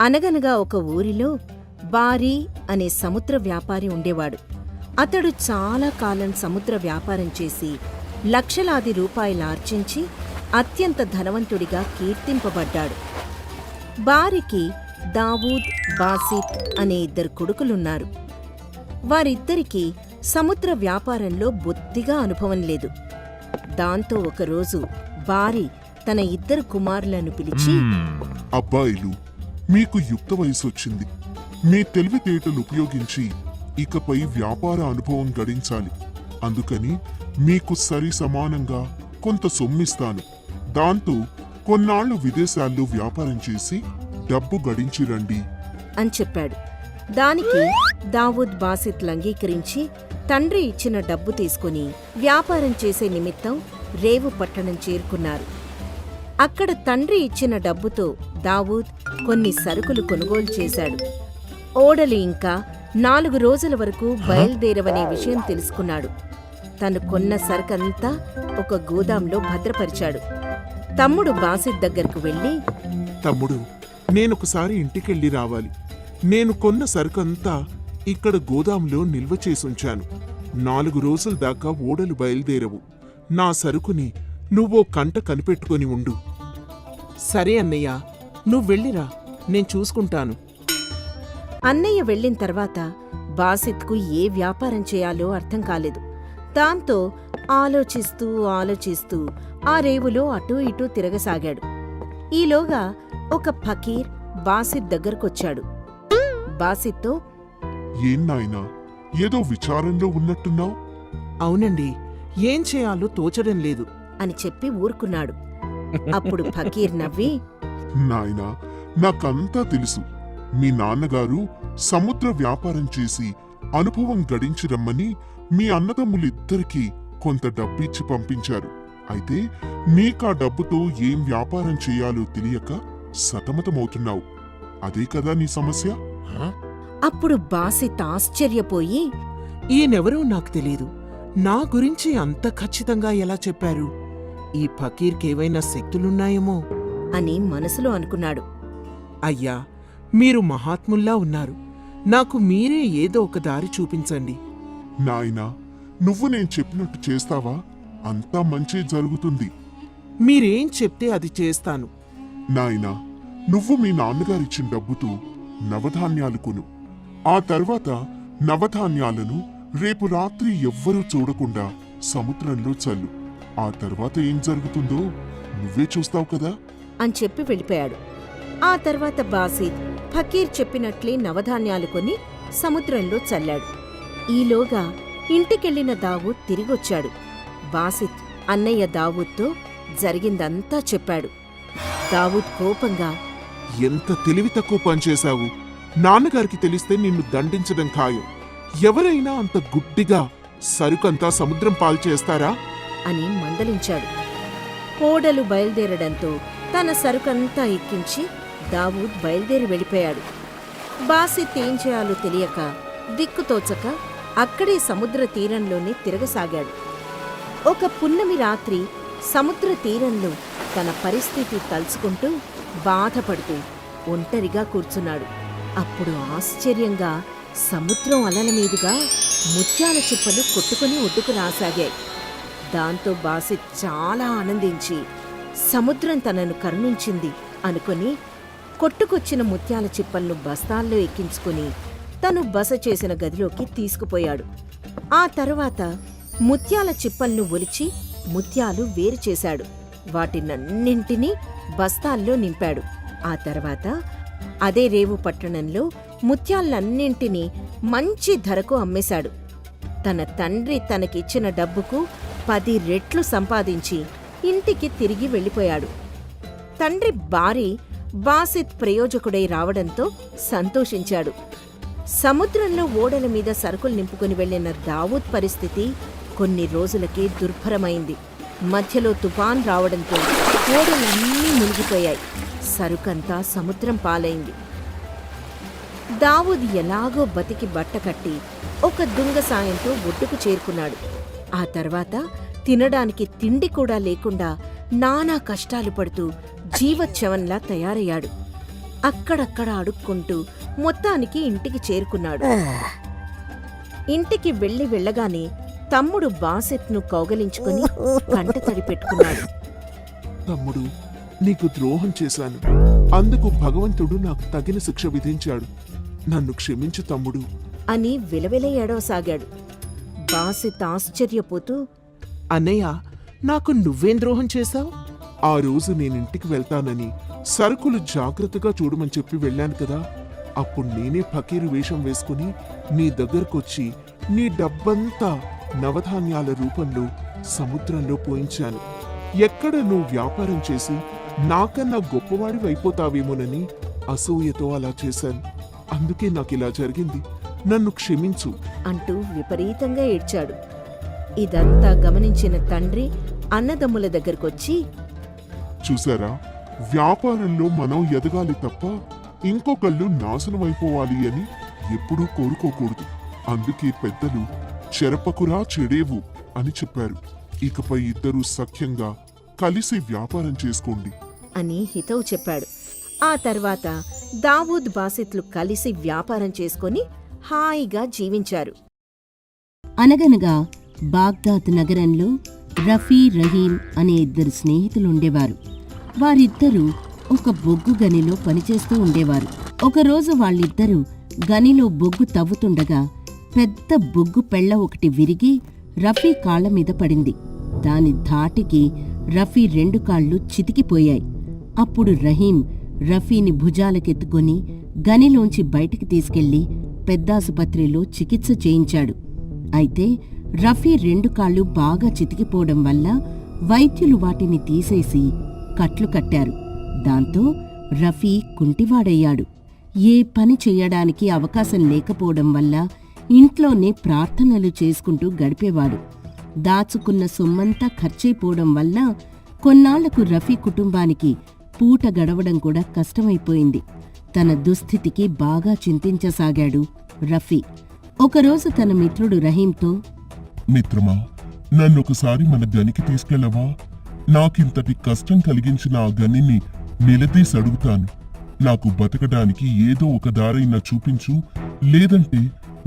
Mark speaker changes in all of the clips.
Speaker 1: అనగనగా ఒక ఊరిలో బారీ అనే సముద్ర వ్యాపారి ఉండేవాడు. అతడు చాలా కాలం సముద్ర వ్యాపారం చేసి లక్షలాది రూపాయలు ఆర్జించి అత్యంత ధనవంతుడిగా కీర్తింపబడ్డాడు. బారికి దావూద్ బాసిత్ అనే ఇద్దరు కొడుకులున్నారు. వారిద్దరికీ సముద్ర వ్యాపారంలో బొత్తిగా అనుభవం లేదు. దాంతో ఒకరోజు బారి తన ఇద్దరు కుమారులను పిలిచి
Speaker 2: అబ్బాయిలు మీకు యుక్త వయసు వచ్చింది. మీ తెలివితేటలు ఉపయోగించి ఇకపై వ్యాపార అనుభవం గడించాలి. అందుకని మీకు సరి సమానంగా కొంత సొమ్మిస్తాను. దాంతో కొన్నాళ్ళు విదేశాల్లో వ్యాపారం చేసి డబ్బు గడించి రండి.
Speaker 1: అని చెప్పాడు. దానికి దావూద్ బాసిత్ అంగీకరించి తండ్రి ఇచ్చిన డబ్బు తీసుకుని వ్యాపారం చేసే నిమిత్తం రేవు పట్టణం చేరుకున్నారు. అక్కడ తండ్రి ఇచ్చిన డబ్బుతో దావూద్ కొన్ని సరుకులు కొనుగోలు చేశాడు. ఓడలు ఇంకా నాలుగు రోజుల వరకు బయలుదేరవనే విషయం తెలుసుకున్నాడు. తను కొన్న సరుకంతా ఒక గోదాంలో భద్రపరిచాడు. తమ్ముడు బాసిత్ దగ్గరకు వెళ్ళి
Speaker 3: తమ్ముడు నేనొకసారి ఇంటికెళ్ళి రావాలి. నేను కొన్న సరుకంతా ఇక్కడ గోదాంలో నిల్వ చేసుంచాను. నాలుగు రోజుల దాకా ఓడలు బయలుదేరవు. నా సరుకుని నువ్వో కంట కనిపెట్టుకొని ఉండు.
Speaker 4: సరే అన్నయ్య నువ్వు వెళ్ళిరా నేను చూసుకుంటాను.
Speaker 1: అన్నయ్య వెళ్ళిన తర్వాత బాసిత్కు ఏ వ్యాపారం చేయాలో అర్థం కాలేదు. దాంతో ఆలోచిస్తూ ఆలోచిస్తూ ఆ రేవులో అటూ ఇటూ తిరగసాగాడు. ఈలోగా ఒక ఫకీర్ బాసిత్ దగ్గరకొచ్చాడు. బాసిత్తో
Speaker 2: ఏం నాయనా ఏదో విచారంలో ఉన్నట్టున్నావు
Speaker 4: అవునండి ఏం చేయాలో తోచడం లేదు.
Speaker 1: అని చెప్పి ఊరుకున్నాడు. అప్పుడు ఫకీర్ నవ్వి
Speaker 2: నాయనా నాకంతా తెలుసు. మీ నాన్నగారు సముద్ర వ్యాపారం చేసి అనుభవం గడించి రమ్మని మీ అన్నదమ్ములిద్దరికీ కొంత డబ్బిచ్చి పంపించారు. అయితే నీకా డబ్బుతో ఏం వ్యాపారం చేయాలో తెలియక సతమతమవుతున్నావు. అదే కదా నీ సమస్య?
Speaker 1: అప్పుడు బాసిత్ ఆశ్చర్యపోయి
Speaker 4: ఈయనెవరో నాకు తెలియదు నా గురించి అంత ఖచ్చితంగా ఎలా చెప్పారు? ఈ ఫకీర్కేవైనా శక్తులున్నాయేమో.
Speaker 1: అని మనసులో అనుకున్నాడు.
Speaker 4: అయ్యా మీరు మహాత్ముల్లా ఉన్నారు. నాకు మీరే ఏదో ఒక దారి చూపించండి.
Speaker 2: నాయనా నువ్వు నేను చెప్పినట్టు చేస్తావా? అంతా మంచి జరుగుతుంది.
Speaker 4: మీరేం చెప్తే అది చేస్తాను.
Speaker 2: నాయనా నువ్వు మీ నాన్నగారిచ్చిన డబ్బుతో నవధాన్యాలు కొను. ఆ తర్వాత నవధాన్యాలను రేపు రాత్రి ఎవ్వరూ చూడకుండా సముద్రంలో చల్లు. ఆ తర్వాత ఏం జరుగుతుందో నువ్వే చూస్తావు కదా?
Speaker 1: అని చెప్పి వెళ్ళిపోయాడు. ఆ తర్వాత బాసిత్ ఫకీర్ చెప్పినట్లే నవధాన్యాలు కొని సముద్రంలో చల్లాడు. ఈలోగా ఇంటికెళ్ళిన దావూద్ తిరిగొచ్చాడు. బాసిత్ అన్నయ్య దావూద్తో జరిగిందంతా చెప్పాడు. దావూద్ కోపంగా
Speaker 3: ఎంత తెలివి తక్కువ పనిచేశావు నాన్నగారికి తెలిస్తే నిన్ను దండించడం ఖాయం. ఎవరైనా అంత గుడ్డిగా సరుకంతా సముద్రం పాలు చేస్తారా?
Speaker 1: అని మందలించాడు. ఓడలు బయలుదేరడంతో తన సరుకంతా ఎక్కించి దావూద్ బయలుదేరి వెళ్ళిపోయాడు. బాసిత్ ఏం చేయాలో తెలియక దిక్కుతోచక అక్కడే సముద్ర తీరంలోనే తిరగసాగాడు. ఒక పున్నమి రాత్రి సముద్ర తీరంలో తన పరిస్థితి తలుచుకుంటూ బాధపడుతూ ఒంటరిగా కూర్చున్నాడు. అప్పుడు ఆశ్చర్యంగా సముద్రం అలల మీదుగా ముత్యాల చిప్పలు కొట్టుకుని ఒడ్డుకు రాసాగాయి. దాంతో బాసిత్ చాలా ఆనందించి సముద్రం తనను కరుణించింది అనుకొని కొట్టుకొచ్చిన ముత్యాల చిప్పలను బస్తాల్లో ఎక్కించుకుని తను బస చేసిన గదిలోకి తీసుకుపోయాడు. ఆ తరువాత ముత్యాల చిప్పలను ఒలిచి ముత్యాలు వేరు చేశాడు. వాటినన్నింటినీ బస్తాల్లో నింపాడు. ఆ తర్వాత అదే రేవు పట్టణంలో ముత్యాలన్నింటినీ మంచి ధరకు అమ్మేశాడు. తన తండ్రి తనకిచ్చిన డబ్బుకు పది రెట్లు సంపాదించి ఇంటికి తిరిగి వెళ్ళిపోయాడు. తండ్రి భారీ బాసిత్ ప్రయోజకుడై రావడంతో సంతోషించాడు. సముద్రంలో ఓడల మీద సరుకులు నింపుకుని వెళ్ళిన దావూద్ పరిస్థితి కొన్ని రోజులకే దుర్భరమైంది. మధ్యలో తుఫాన్ రావడంతో ఓడలన్నీ మునిగిపోయాయి. సరుకంతా సముద్రం పాలైంది. దావూద్ ఎలాగో బతికి బట్టకట్టి ఒక దుంగ సాయంతో ఒడ్డుకు చేరుకున్నాడు. ఆ తర్వాత తినడానికి తిండి కూడా లేకుండా నానా కష్టాలు పడుతూ జీవచ్చవంలా తయారయ్యాడు. అక్కడక్కడ అడుక్కుంటూ మొత్తానికి ఇంటికి చేరుకున్నాడు. ఇంటికి వెళ్ళి వెళ్ళగానే తమ్ముడు బాసెత్ను కౌగలించుకుని కంటతడి పెట్టుకున్నాడు.
Speaker 3: తమ్ముడు నీకు ద్రోహం చేశాను. అందుకు భగవంతుడు నాకు తగిన శిక్ష విధించాడు. నన్ను క్షమించు తమ్ముడు.
Speaker 1: అని విలవిల ఏడవసాగాడు బాసెత్ ఆశ్చర్యపోతూ
Speaker 4: అన్నయ్య నాకు నువ్వేం ద్రోహం చేశావు?
Speaker 3: ఆ రోజు నేను ఇంటికి వెళ్తానని సరుకులు జాగ్రత్తగా చూడమని చెప్పి వెళ్ళాను కదా. అప్పుడు నేనే ఫకీరు వేషం వేసుకుని నీ దగ్గరకొచ్చి నీ డబ్బంతా నవధాన్యాల రూపంలో సముద్రంలో పోయించాను. ఎక్కడ నువ్వు వ్యాపారం చేసి నాకన్నా గొప్పవాడివి అయిపోతావేమోనని అసూయతో అలా చేశాను. అందుకే నాకు ఇలా జరిగింది. నన్ను క్షమించు.
Speaker 1: అంటూ విపరీతంగా ఏడ్చాడు. ఇదంతా గమనించిన తండ్రి అన్నదమ్ముల దగ్గరకొచ్చి
Speaker 2: చూసారా వ్యాపారంలో మనం ఎదగాలి తప్ప ఇంకొకళ్ళు నాశనం అయిపోవాలి అని ఎప్పుడూ కోరుకోకూడదు. అందుకే పెద్దలు చెరపకురా చెడేవు అని చెప్పారు. ఇకపై ఇద్దరూ సఖ్యంగా కలిసి వ్యాపారం చేసుకోండి.
Speaker 1: అని హితవు చెప్పాడు. ఆ తర్వాత దావూద్ బాసిత్లు కలిసి వ్యాపారం చేసుకొని హాయిగా జీవించారు.
Speaker 5: అనగనగా బాగ్దాద్ నగరంలో రఫీ రహీం అనే ఇద్దరు స్నేహితులు ఉండేవారు వారిద్దరూ ఒక బొగ్గు గనిలో పనిచేస్తూ ఉండేవారు. ఒకరోజు వాళ్ళిద్దరూ గనిలో బొగ్గు తవ్వుతుండగా పెద్ద బొగ్గు పెళ్ళ ఒకటి విరిగి రఫీ కాళ్ళ మీద పడింది. దాని ధాటికి రఫీ రెండు కాళ్ళు చితికిపోయాయి. అప్పుడు రహీం రఫీని భుజాలకెత్తుకొని గనిలోంచి బయటికి తీసుకెళ్ళి పెద్దాసుపత్రిలో చికిత్స చేయించాడు. అయితే రఫీ రెండు కాళ్ళు బాగా చితికిపోవడం వల్ల వైద్యులు వాటిని తీసేసి కట్లు కట్టారు. దాంతో రఫీ కుంటివాడయ్యాడు. ఏ పని చెయ్యడానికి అవకాశం లేకపోవడం వల్ల ఇంట్లోనే ప్రార్థనలు చేసుకుంటూ గడిపేవాడు. దాచుకున్న సొమ్మంతా ఖర్చైపోవడం వల్ల కొన్నాళ్ళకు రఫీ కుటుంబానికి పూట గడవడం కూడా కష్టమైపోయింది. తన దుస్థితికి బాగా చింతించసాగాడు రఫీ. ఒకరోజు తన మిత్రుడు రహీంతో
Speaker 2: మిత్రమా నన్నొకసారి మన గనికి తీసుకెళ్ళవా? నాకింతటి కష్టం కలిగించిన ఆ గనిని నిలదీసి అడుగుతాను నాకు బతకడానికి ఏదో ఒక దారైనా చూపించు లేదంటే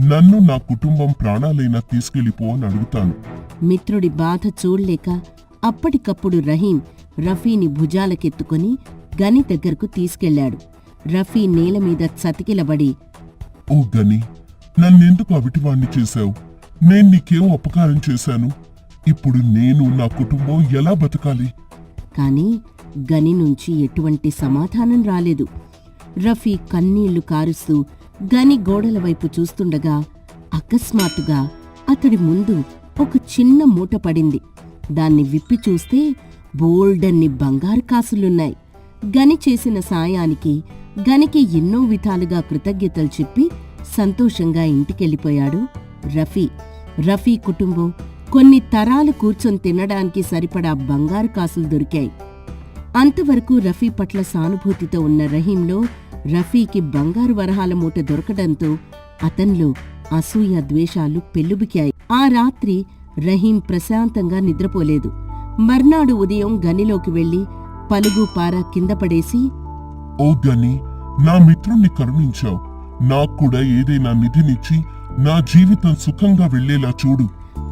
Speaker 2: నన్ను నా కుటుంబం ప్రాణాలైనా తీసుకెళ్ళిపో అని అడుగుతాను.
Speaker 5: మిత్రుడి బాధ చూడ్లేక అప్పటికప్పుడు రహీం రఫీని భుజాలకెత్తుకొని గని దగ్గరకు తీసుకెళ్ళాడు రఫీ నేలమీద చతికిలబడి
Speaker 2: ఓ గని నన్నెందుకు అవిటివాణ్ణి చేశావు? నేను నీకేం ఉపకారం చేశాను? ఇప్పుడు నేను నా కుటుంబం ఎలా బతకాలి?
Speaker 5: కానీ గని నుంచి ఎటువంటి సమాధానం రాలేదు. రఫీ కన్నీళ్ళు కారుస్తూ గని గోడల వైపు చూస్తుండగా అకస్మాత్తుగా అతడి ముందు ఒక చిన్న మూట పడింది. దాన్ని విప్పి చూస్తే బోల్డన్ని బంగారు కాసులున్నాయి. గని చేసిన సాయానికి గనికి ఎన్నో విధాలుగా కృతజ్ఞతలు చెప్పి సంతోషంగా ఇంటికెళ్ళిపోయాడు రఫీ రఫీ కుటుంబం కొన్ని తరాలు కూర్చొని తినడానికి సరిపడా బంగారు కాసులు దొరికాయి. అంతవరకు రఫీ పట్ల సానుభూతితో ఉన్న రహీంలో రఫీకి బంగారు వరహాల మూట దొరకడంతో అతన్లో అసూయ ద్వేషాలు పెల్లుబికాయి ఆ రాత్రి రహీం ప్రశాంతంగా నిద్రపోలేదు. మర్నాడు ఉదయం గనిలోకి వెళ్ళి పలుగు పార కింద పడేసి
Speaker 2: ఓ గని నా మిత్రుణ్ణి కరుణించావు. నాకు కూడా ఏదైనా నిధినిచ్చి నా జీవితం సుఖంగా వెళ్ళేలా చూడు.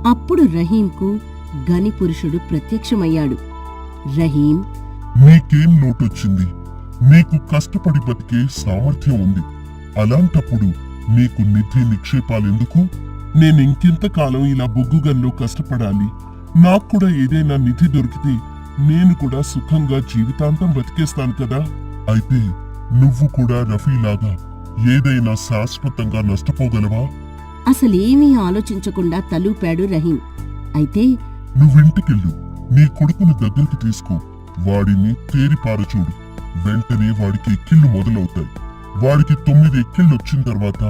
Speaker 5: అప్పుడు రహీంకు గని పురుషుడు ప్రత్యక్షమయ్యాడు. రహీం
Speaker 2: నీకేం నోటొచ్చింది? నీకు కష్టపడి బతికే సామర్థ్యం ఉంది. అలాంటప్పుడు నీకు నిధి నిక్షేపాలెందుకు? నేను ఇంకెంతకాలం ఇలా బొగ్గుగల్లో కష్టపడాలి? నాకు కూడా ఏదైనా నిధి దొరికితే నేను కూడా సుఖంగా జీవితాంతం బతికేస్తాను కదా? అయితే నువ్వు కూడా రఫీలాగా ఏదైనా శాశ్వతంగా నష్టపోగలవా?
Speaker 5: అసలేమీ ఆలోచించకుండా తలూపాడు రహీం. అయితే
Speaker 2: నువ్వింటికెళ్ళు నీ కొడుకుని దగ్గరికి తీసుకో. వాడిని తేరిపారచూడు వెంటనే వాడికి ఎక్కిళ్ళు మొదలవుతాయి. వాడికి తొమ్మిది ఎక్కిళ్ళు వచ్చిన తర్వాత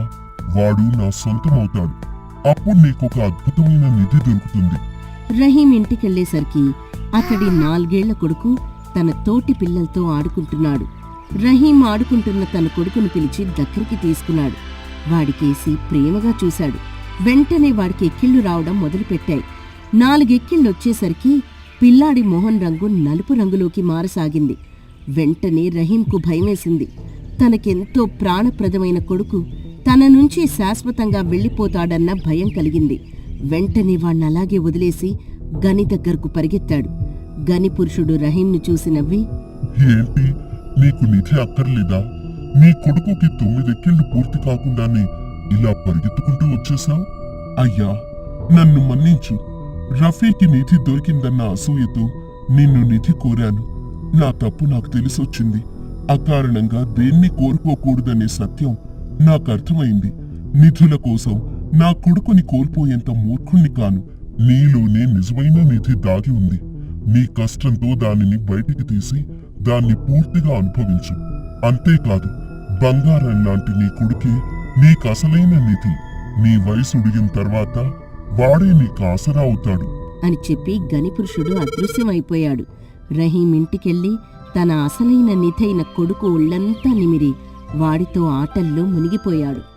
Speaker 2: వాడు నా సొంతమవుతాడు. అప్పుడు నీకొక అద్భుతమైన నిధి దొరుకుతుంది.
Speaker 5: రహీం ఇంటికెళ్ళేసరికి అతడి నాలుగేళ్ళ కొడుకు తన తోటి పిల్లలతో ఆడుకుంటున్నాడు. రహీం ఆడుకుంటున్న తన కొడుకును పిలిచి దగ్గరికి తీసుకున్నాడు. వాడికేసి ప్రేమగా చూశాడు. వెంటనే వాడికి ఎక్కిళ్ళు రావడం మొదలుపెట్టాయి. నాలుగెక్కిళ్ళొచ్చేసరికి పిల్లాడి మోహన్ రంగు నలుపు రంగులోకి మారసాగింది. వెంటనే రహీంకు భయమేసింది. తనకెంతో ప్రాణప్రదమైన కొడుకు తన నుంచి శాశ్వతంగా వెళ్ళిపోతాడన్న భయం కలిగింది. వెంటనే వాణ్ణలాగే వదిలేసి గని దగ్గరకు పరిగెత్తాడు. గని పురుషుడు రహీంను చూసి నవ్వి
Speaker 2: ఏంటి? నీకు నిధి అక్కర్లేదా? నీ కొడుకుకి తొమ్మిదెక్కిళ్ళు పూర్తి కాకుండానే ఇలా పరిగెత్తుకుంటూ వచ్చేశావు? అయ్యా నన్ను మన్నించు. రఫీకి నిధి దొరికిందన్న అసూయతో నిన్ను నిధి కోరాను. నా తప్పు నాకు తెలిసొచ్చింది. అకారణంగా దేన్ని కోరుకోకూడదనే సత్యం నాకు అర్థమైంది నిధుల కోసం నా కొడుకుని కోల్పోయేంత మూర్ఖుణ్ణి కాను. నీలోనే నిజమైన నిధి దాగి ఉంది. నీ కష్టంతో దానిని బయటికి తీసి దాన్ని పూర్తిగా అనుభవించు. అంతేకాదు బంగారం లాంటి నీ కొడుకే నీకు అసలైన నిధి. నీ వయసు ఉడిగిన తర్వాత వాడే నీకు ఆసరా అవుతాడు.
Speaker 5: అని చెప్పి గనిపురుషుడు అదృశ్యమైపోయాడు. రహీం ఇంటికెళ్ళి తన అసలైన నిధైన కొడుకు ఒళ్ళంతా నిమిరి వాడితో ఆటల్లో మునిగిపోయాడు.